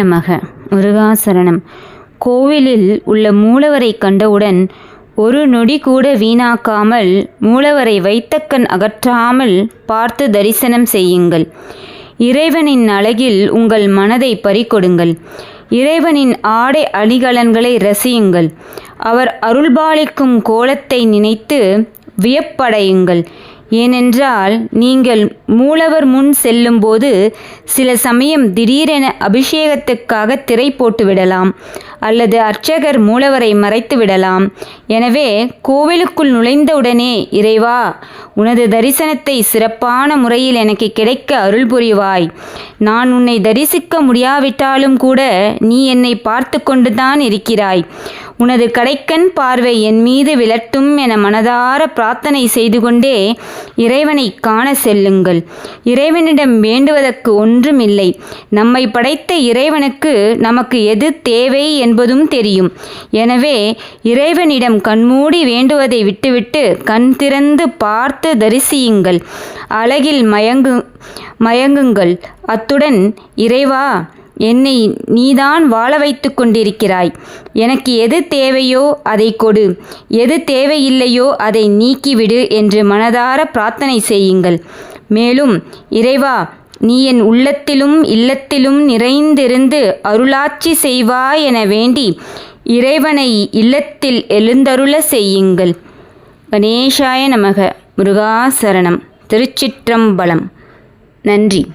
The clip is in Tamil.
நமக முருகாசரணம். கோவிலில் உள்ள மூலவரை கண்டவுடன் ஒரு நொடி கூட வீணாக்காமல் மூலவரை வைத்தக்கண் அகற்றாமல் பார்த்து தரிசனம் செய்யுங்கள். இறைவனின் அழகில் உங்கள் மனதை பறிக்கொடுங்கள் இறைவனின் ஆடை அணிகலன்களை ரசியுங்கள். அவர் அருள்பாலிக்கும் கோலத்தை நினைத்து வியப்படையுங்கள். ஏனென்றால் நீங்கள் மூலவர் முன் செல்லும்போது சில சமயம் திடீரென அபிஷேகத்துக்காக திரை போட்டுவிடலாம். அல்லது அர்ச்சகர் மூலவரை மறைத்து விடலாம் எனவே கோவிலுக்குள் நுழைந்தவுடனே இறைவா உனது தரிசனத்தை சிறப்பான முறையில் எனக்கு கிடைக்க அருள் புரிவாய். நான் உன்னை தரிசிக்க முடியாவிட்டாலும் கூட நீ என்னை பார்த்து கொண்டுதான் இருக்கிறாய். உனது கடைக்கண் பார்வை என் மீது விழட்டும் என மனதார பிரார்த்தனை செய்து கொண்டே இறைவனை காண செல்லுங்கள். இறைவனிடம் வேண்டுவதற்கு ஒன்றுமில்லை. நம்மை படைத்த இறைவனுக்கு நமக்கு எது தேவை என்பதும் தெரியும். எனவே இறைவனிடம் கண்மூடி வேண்டுவதை விட்டுவிட்டு கண் திறந்து பார்த்து தரிசியுங்கள். அழகில் மயங்கு மயங்குங்கள். அத்துடன் இறைவா என்னை நீதான் வாழ வைத்து கொண்டிருக்கிறாய். எனக்கு எது தேவையோ அதை கொடு. எது தேவையில்லையோ அதை நீக்கிவிடு என்று மனதார பிரார்த்தனை செய்யுங்கள். மேலும் இறைவா நீ என் உள்ளத்திலும் இல்லத்திலும் நிறைந்திருந்து அருளாட்சி செய்வாய் என வேண்டி இறைவனை இல்லத்தில் எழுந்தருள செய்யுங்கள். கணேசாய நமக. முருகாசரணம். திருச்சிற்றம்பலம். நன்றி.